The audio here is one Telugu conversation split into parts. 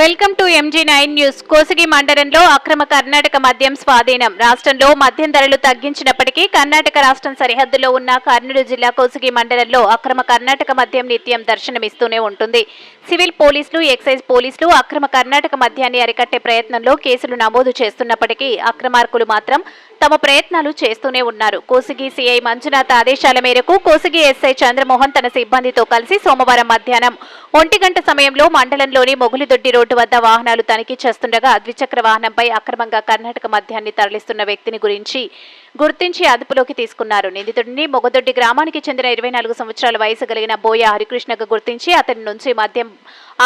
Welcome to MG nine news. Kosigi మండలంలో అక్రమ కర్ణాటక మద్యం స్వాధీనం. రాష్ట్రంలో మద్యం ధరలు తగ్గించినప్పటికీ కర్ణాటక రాష్ట్రం సరిహద్దులో ఉన్న కర్నూలు జిల్లా కోసగి మండలంలో అక్రమ కర్ణాటక మద్యం నిత్యం దర్శనమిస్తూనే ఉంటుంది. సివిల్ పోలీసులు ఎక్సైజ్ పోలీసులు అక్రమ కర్ణాటక మద్యాన్ని అరికట్టే ప్రయత్నంలో కేసులు నమోదు చేస్తున్నప్పటికీ అక్రమార్కులు మాత్రం తమ ప్రయత్నాలు చేస్తూనే ఉన్నారు. కోసిగి సిఐ మంజునాథ్ ఆదేశాల మేరకు కోసిగి ఎస్ఐ చంద్రమోహన్ తన సిబ్బందితో కలిసి సోమవారం మధ్యాహ్నం ఒంటి గంట సమయంలో మండలంలోని మొగులిదొడ్డి రోడ్డు వద్ద వాహనాలు తనిఖీ చేస్తుండగా ద్విచక్ర వాహనంపై అక్రమంగా కర్ణాటక మద్యాన్ని తరలిస్తున్న వ్యక్తిని గురించి గుర్తించి అదుపులోకి తీసుకున్నారు. నిందితుడిని మొగదొడ్డి గ్రామానికి చెందిన ఇరవై నాలుగు సంవత్సరాల వయసు కలిగిన బోయ హరికృష్ణకు గుర్తించి అతని నుంచి మద్యం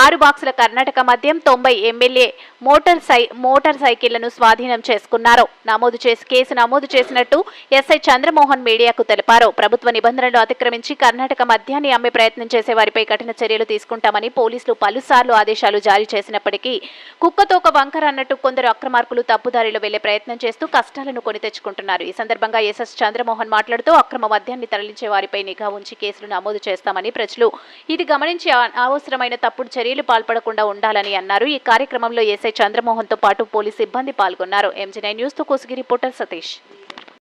ఆరు బాక్సుల కర్ణాటక మద్యం తొంభై ఎమ్మెల్యే మోటార్ సై మోటార్ సైకిళ్ళను స్వాధీనం చేసుకున్నారు. నమోదు చేసి కేసు నమోదు చేసినట్టు ఎస్ఐ చంద్రమోహన్ మీడియాకు తెలిపారు. ప్రభుత్వ నిబంధనలు అతిక్రమించి కర్ణాటక మద్యాన్ని అమ్మే ప్రయత్నం చేసే వారిపై కఠిన చర్యలు తీసుకుంటామని పోలీసులు పలుసార్లు ఆదేశాలు జారీ చేసినప్పటికీ కుక్కతోక వంకర అన్నట్టు కొందరు అక్రమార్కులు తప్పుదారిలో వెళ్ళే ప్రయత్నం చేస్తూ కష్టాలను కొని తెచ్చుకుంటున్నారు. ఈ సందర్భంగా ఎస్ఎస్ చంద్రమోహన్ మాట్లాడుతూ అక్రమ మద్యాన్ని తరలించే వారిపై నిఘా ఉంచి కేసులు నమోదు చేస్తామని ప్రజలు ఇది గమనించి అవసరమైన తప్పుడు చర్యలు పాల్పడకుండా ఉండాలని అన్నారు. ఈ కార్యక్రమంలో ఎస్ఐ చంద్రమోహన్తో పాటు పోలీస్ సిబ్బంది పాల్గొన్నారు. MG nine news Kosigi reporter Satish.